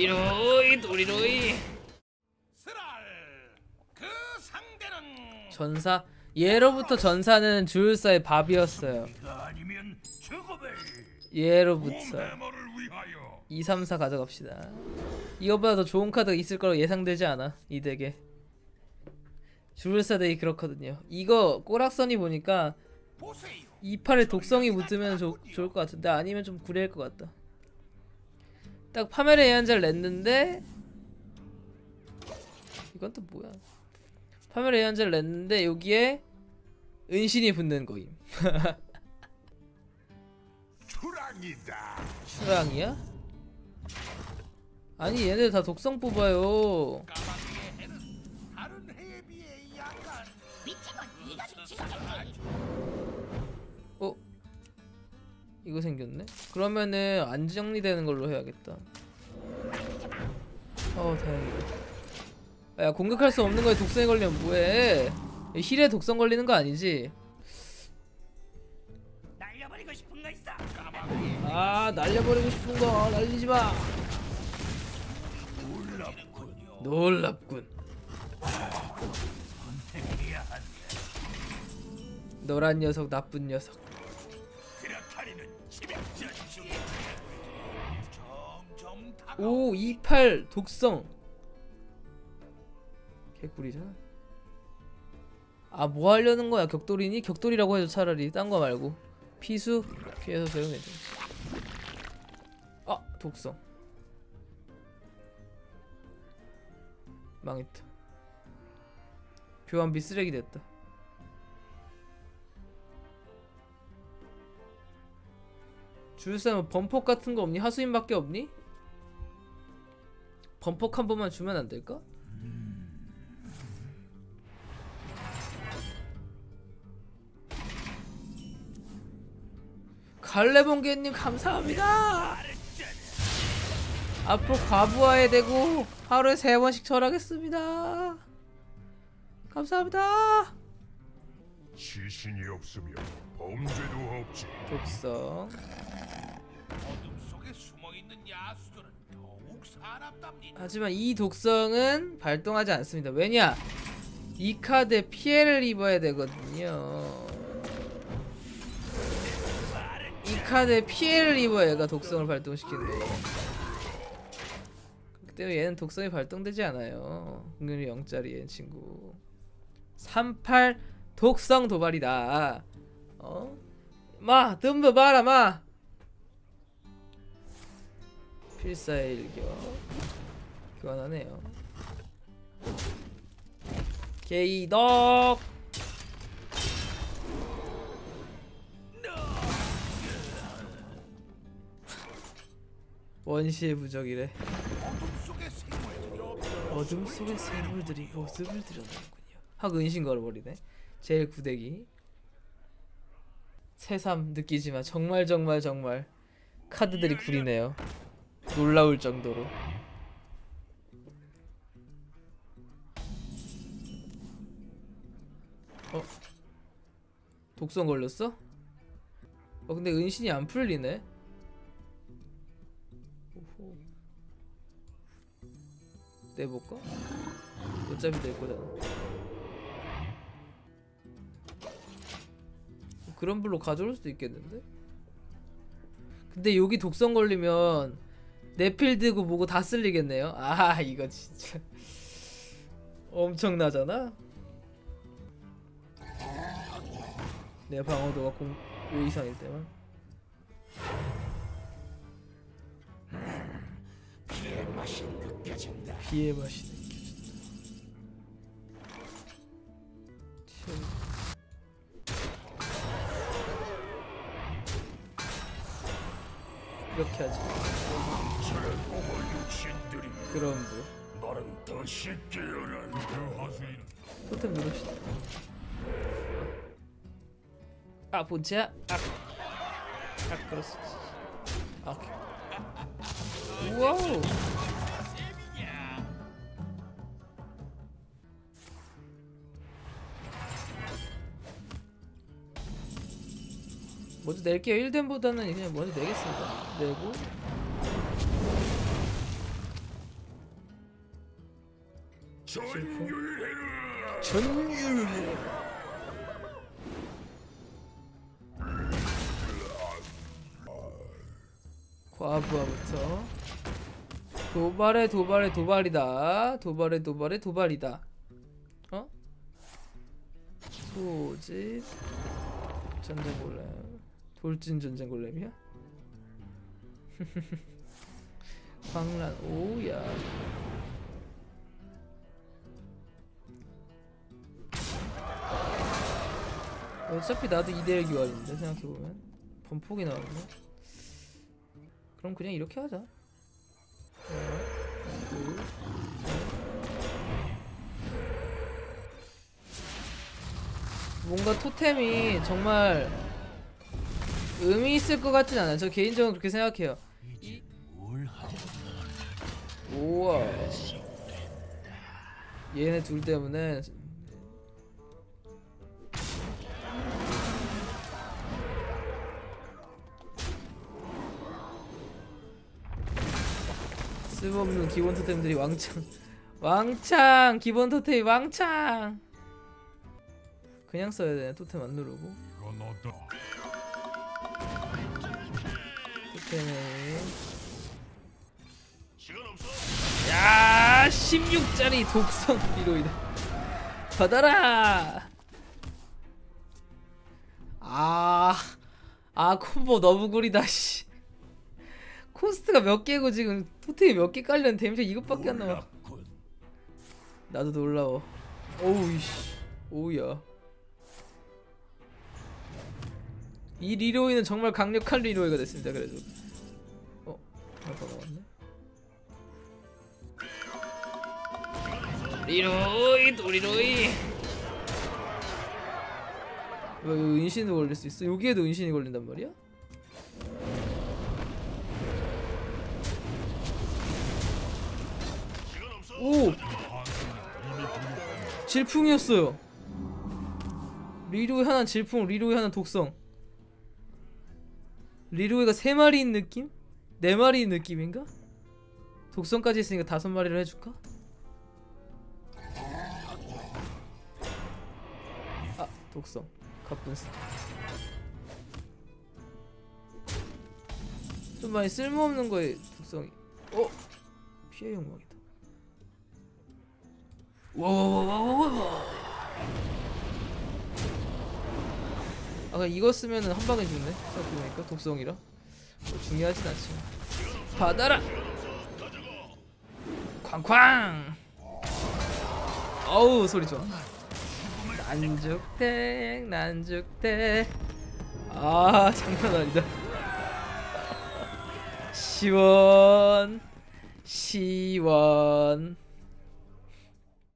도리로이 도리로이. 그 상대는 전사? 예로부터 전사는 주율사의 밥이었어요. 예로부터. 홈해머를 위하여. 2, 3, 4 가져갑시다. 이거보다 더 좋은 카드가 있을 거라고 예상되지 않아 이 덱에 주율사 덱이 그렇거든요. 이거 꼬락선이 보니까 보세요. 이 팔에 독성이 붙으면 좋- 좋을 것 같은데 아니면 좀 구릴 것 같다 딱 파멸의 예언자를 냈는데 이건 또 뭐야 파멸의 예언자를 냈는데 여기에 은신이 붙는 거임 출항이다. 추랑이야? 아니 얘네 다 독성 뽑아요 이거 생겼네? 그러면은 안 정리되는 걸로 해야겠다 어 다행이다 야 공격할 수 없는 거에 독성이 걸리면 뭐해 힐에 독성 걸리는 거 아니지? 아 날려버리고 싶은 거 날리지 마 놀랍군요. 놀랍군. 너란 녀석 나쁜 녀석 오 28 독성. 개꿀이잖아. 아 뭐 하려는 거야 격돌이니? 격돌이라고 해줘 차라리 딴 거 말고. 피수? 피해서 괜찮아 아 독성. 망했다. 교환비 쓰레기 됐다. 주유사는 범폭 같은 거 없니? 하수인밖에 없니? 범폭 한 번만 주면 안 될까? 갈래봉개님 감사합니다. 앞으로 과부하에 대고 하루에 세 번씩 절하겠습니다. 감사합니다. 시신이 없으면 범죄도 없지. 독성 어둠 속에 숨어 있는 야수들은. 하지만 이 독성은 발동하지 않습니다. 왜냐? 이 카드에 피해를 입어야 되거든요. 이 카드에 피해를 입어야 얘가 독성을 발동시키는 거예요. 때문에 얘는 독성이 발동되지 않아요. 공격이 0짜리 얘 친구. 38 독성 도발이다. 어? 마, 덤벼 봐라, 마. 일격. 교환하네요. 게이덕. 원시의 부적이래. 어둠 속의 생물들이 모습을 드러내는군요. 하고 은신 걸어버리네. 제일 구대기. 새삼 느끼지만 정말 정말 정말 카드들이 구리네요. 놀라울 정도로. 어? 독성 걸렸어? 어 근데 은신이 안 풀리네. 오호. 내볼까? 어차피 낼 거잖아. 그런 불로 가져올 수도 있겠는데? 근데 여기 독성 걸리면 내 필드고 뭐고 다 쓸리겠네요. 아 이거 진짜 엄청나잖아. 내 방어도가 공, 5 이상일 때만. 피의 맛이 느껴진다. 비의 맛이 느 이렇게 하지. 저를 보고 육신들이 그럼 뭐 나는 더 쉽게 연한 그 하수인. 토템 누릅시다. 아 본체야. 아, 아 그렇지. 아, 오케이. 우와우. 먼저 낼게요. 1덴보다는 그냥 먼저 내겠습니다. 내고 전율해라. 전율해 과부하부터 도발에 도발에 도발이다 도발에 도발에 도발이다 어? 소집 전쟁골렘 돌진 전쟁 골렘이야? 광란 오야 어차피 나도 2대1 교환인데 생각해보면 번폭이 나오네 그럼 그냥 이렇게 하자. 뭔가 토템이 정말 의미 있을 것 같진 않아요. 저 개인적으로 그렇게 생각해요. 뭘 하냐? 우와. 얘네 둘 때문에. 쓸모없는 기본 토템들이 왕창 왕창 기본 토템이 왕창! 그냥 써야 되네 토템 안 누르고 시간 없어. 야 16짜리 독성 리로이드 받아라! 아, 아 콤보 너무 구리다 씨. 코스트가 몇 개고 지금 토템이 몇 개 깔렸는데 데미지 이것밖에 안 나와. 나도 놀라워. 오우 이씨. 오우야. 이 리로이는 정말 강력한 리로이가 됐습니다 그래도 어? 알파 나왔네 리로이 또 리로이 왜 은신도 걸릴 수 있어? 여기에도 은신이 걸린단 말이야? 오! 질풍이었어요. 리로이 하나 질풍, 리로이 하나 독성. 리로이가 세 마리인 느낌? 네 마리인 느낌인가? 독성까지 있으니까 다섯 마리를 해줄까? 아, 독성. 가뿐스. 좀 많이 쓸모없는 거에 독성이. 어? 피해 욕망이다. 와와와와와와 아까 이거 쓰면은 한 방에 죽네 생각해보니까 독성이라 뭐 중요하진 않지 받아라! 쾅쾅! 어우 소리 좋아. 난죽택 난죽택. 아 장난 아니다. 시원 시원